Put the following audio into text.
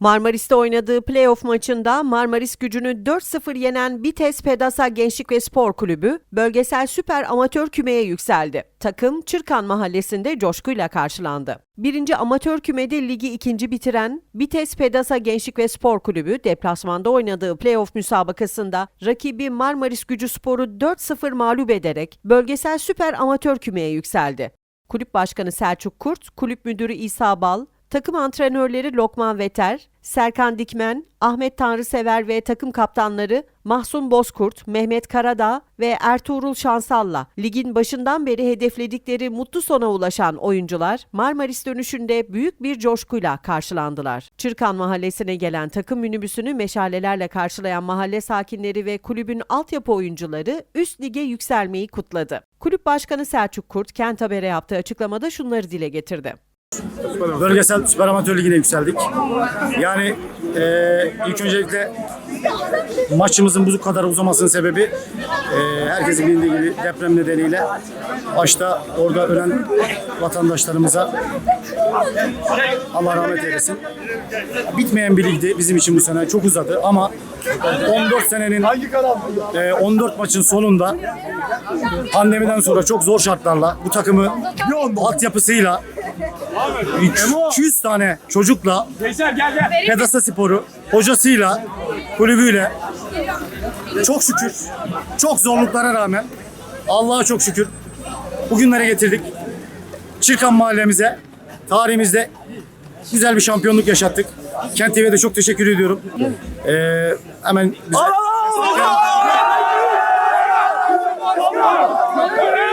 Marmaris'te oynadığı playoff maçında Marmaris gücünü 4-0 yenen Bites Pedasa Gençlik ve Spor Kulübü bölgesel süper amatör kümeye yükseldi. Takım Çırkan Mahallesi'nde coşkuyla karşılandı. Birinci amatör kümede ligi ikinci bitiren Bites Pedasa Gençlik ve Spor Kulübü deplasmanda oynadığı playoff müsabakasında rakibi Marmaris Gücü Spor'u 4-0 mağlup ederek bölgesel süper amatör kümeye yükseldi. Kulüp Başkanı Selçuk Kurt, Kulüp Müdürü İsa Bal, takım antrenörleri Lokman Veter, Serkan Dikmen, Ahmet Tanrısever ve takım kaptanları Mahsun Bozkurt, Mehmet Karadağ ve Ertuğrul Şansal'la ligin başından beri hedefledikleri mutlu sona ulaşan oyuncular Marmaris dönüşünde büyük bir coşkuyla karşılandılar. Çırkan Mahallesi'ne gelen takım minibüsünü meşalelerle karşılayan mahalle sakinleri ve kulübün altyapı oyuncuları üst lige yükselmeyi kutladı. Kulüp Başkanı Selçuk Kurt, Kent Haber'e yaptığı açıklamada şunları dile getirdi. Bölgesel Süper Amatör Ligi'ne yükseldik. Yani eee, ilk öncelikle maçımızın bu kadar uzamasının sebebi eee herkesin bildiği gibi deprem nedeniyle başta orada ölen vatandaşlarımıza Allah rahmet eylesin. Bitmeyen bir ligdi bizim için bu sene. Çok uzadı ama 14 senenin eee, 14 maçın sonunda pandemiden sonra çok zor şartlarla bu takımı altyapısıyla 300 tane çocukla Pedasa Spor'u hocasıyla, kulübüyle çok şükür, çok zorluklara rağmen Allah'a çok şükür bugünlere getirdik. Çırkan mahallemize, tarihimizde güzel bir şampiyonluk yaşattık. Kent TV'ye de çok teşekkür ediyorum. Ee, hemen bize... Allah! Allah! Allah! Allah!